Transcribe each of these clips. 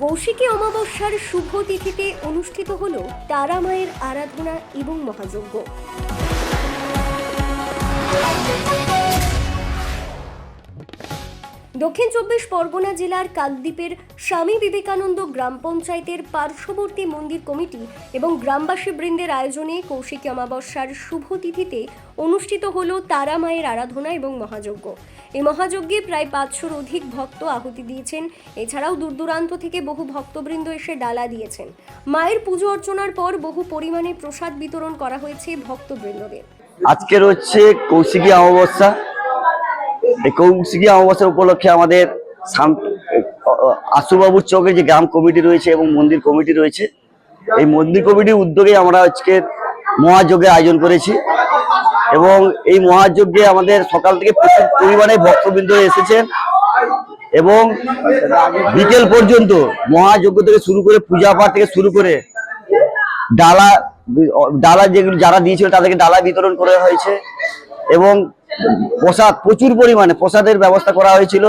কৌশিকী অমাবস্যার শুভ তিথিতে অনুষ্ঠিত হল তারা মায়ের আরাধনা এবং মহাযজ্ঞ। দক্ষিণ চব্বিশ পরগনা জেলার কাকদ্বীপের স্বামী বিবেকানন্দ গ্রাম পঞ্চায়েতের পার্শ্ববর্তী মন্দির কমিটি এবং গ্রামবাসী বৃন্দের আয়োজনে কৌশিকী অমাবস্যার শুভ তিথিতে অনুষ্ঠিত হল তারা মায়ের আরাধনা এবং মহাযজ্ঞ। এই মহাযজ্ঞে প্রায় পাঁচশোর অধিক ভক্ত আহুতি দিয়েছেন। এছাড়াও দূর দূরান্ত থেকে বহু ভক্তবৃন্দ এসে ডালা দিয়েছেন। মায়ের পুজো অর্চনার পর বহু পরিমাণে প্রসাদ বিতরণ করা হয়েছে ভক্তবৃন্দদের। আজকের হচ্ছে কৌশিকী অমাবস্যা। এই কৌশিকী উপলক্ষে আমাদের শান্ত, আশুবাবুর চকে যে গ্রাম কমিটি রয়েছে এবং মন্দির কমিটি রয়েছে, এই মন্দির কমিটির উদ্যোগে আমরা আজকে মহাযজ্ঞের আয়োজন করেছি এবং এই মহাযজ্ঞে আমাদের সকাল থেকে প্রচুর পরিমাণে ভক্তবৃন্দ এসেছেন এবং বিকেল পর্যন্ত মহাযজ্ঞ থেকে শুরু করে পূজা পাঠ থেকে শুরু করে ডালা ডালা যেগুলো যারা দিয়েছিল তাদেরকে ডালা বিতরণ করা হয়েছে এবং প্রসাদ প্রচুর পরিমাণে প্রসাদের ব্যবস্থা করা হয়েছিল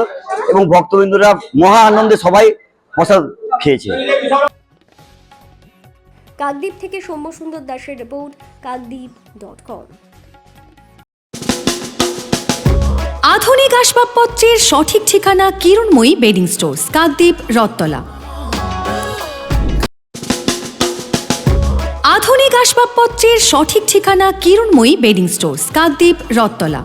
এবং ভক্তবৃন্দরা মহা আনন্দে সবাই প্রসাদ খেয়েছে। কাকদ্বীপ থেকে সৌম্য সুন্দর দাসের রিপোর্ট কাকদ্বীপ ডট কম আধুনিক আসবাবপত্রের সঠিক ঠিকানা কিরণময়ী বেডিং স্টোর্স কাকদ্বীপ রত্তলা আধুনিক আসবাবপত্রের সঠিক ঠিকানা কিরণময়ী বেডিং স্টোর্স কাকদ্বীপ রত্তলা